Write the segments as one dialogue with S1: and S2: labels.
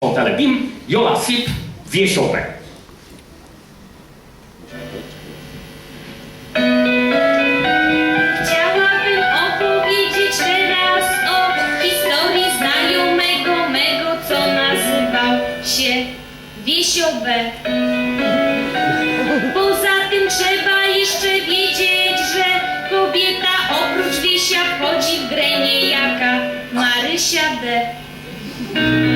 S1: Telepim, Jola Sip, Wiesiołek.
S2: Chciałabym opowiedzieć teraz o historii znajomego mego, co nazywał się Wiesiołek. Poza tym trzeba jeszcze wiedzieć, że kobieta oprócz Wiesia wchodzi w grę niejaka Marysia D.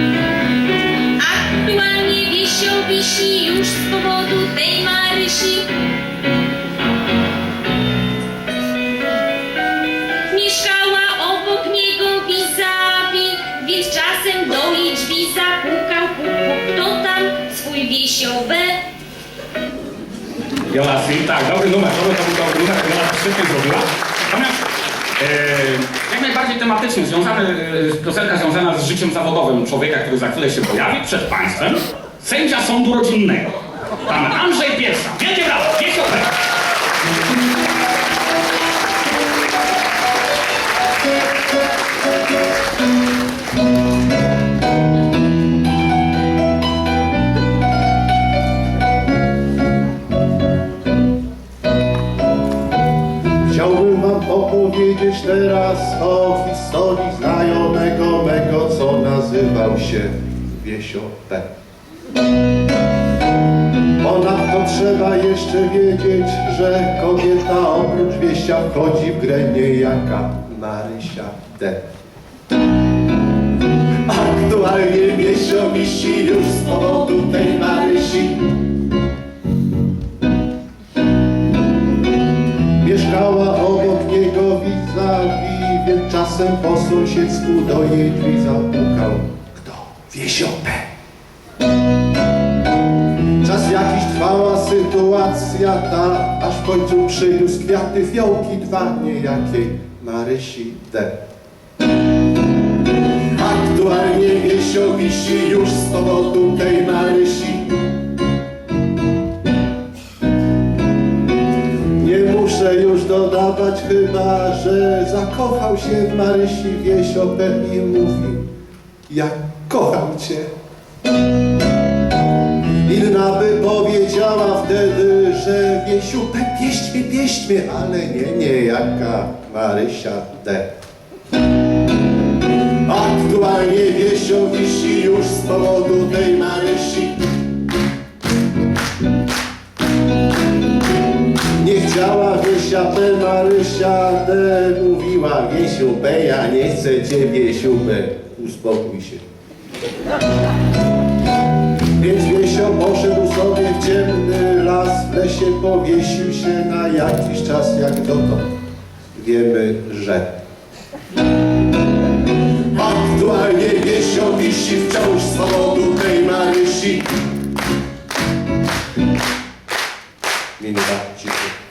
S2: Wiesio wisi już z powodu tej Marysi. Mieszkała obok niego vis-a-vis, więc czasem do jej drzwi zapukał puk, kto tam swój wiesiowe.
S1: Jola Sip, tak, dobry numer, dobry, był dobry numer, Jola to świetnie zrobiła. Natomiast e, jak najbardziej tematycznie związany, e, piosenka związana z życiem zawodowym człowieka, który za chwilę się pojawi przed Państwem, sędzia sądu rodzinnego, pan Andrzej Pierwsza. Wielkie brawo, Wiesiołek.
S3: Chciałbym wam opowiedzieć teraz o historii znajomego mego, co nazywał się Wiesio P. Ponadto trzeba jeszcze wiedzieć, że kobieta oprócz Wiesia wchodzi w grę niejaka Marysia D. Aktualnie Wiesio wisi już z powodu tej Marysi. Mieszkała obok niego vis-a-vis, więc czasem po sąsiedzku do jej drzwi zapukał. Kto? Wiesiope. Czas trwała sytuacja ta, aż w końcu przyniósł kwiaty, fiołki dwa niejakiej Marysi D. Aktualnie Wiesio wisi już z powodu tej Marysi. Nie muszę już dodawać chyba, że zakochał się w Marysi Wiesiopę i mówi Ja kocham cię Inna by Pieść mnie, pieść mnie, ale nie, nie jaka Marysia D. Aktualnie Wiesio wisi już z powodu tej Marysi Nie chciała Wiesia P. Marysia D. Mówiła Wiesiu P. Ja nie chcę cię Wiesiu P. Uspokój się. Więc Wiesio poszedł sobie w ciemny las, powiesił się na jakiś czas jak dotąd. Wiemy, że. Aktualnie wiesią wisi wciąż z powodu tej Marysi. Minuta ciszy.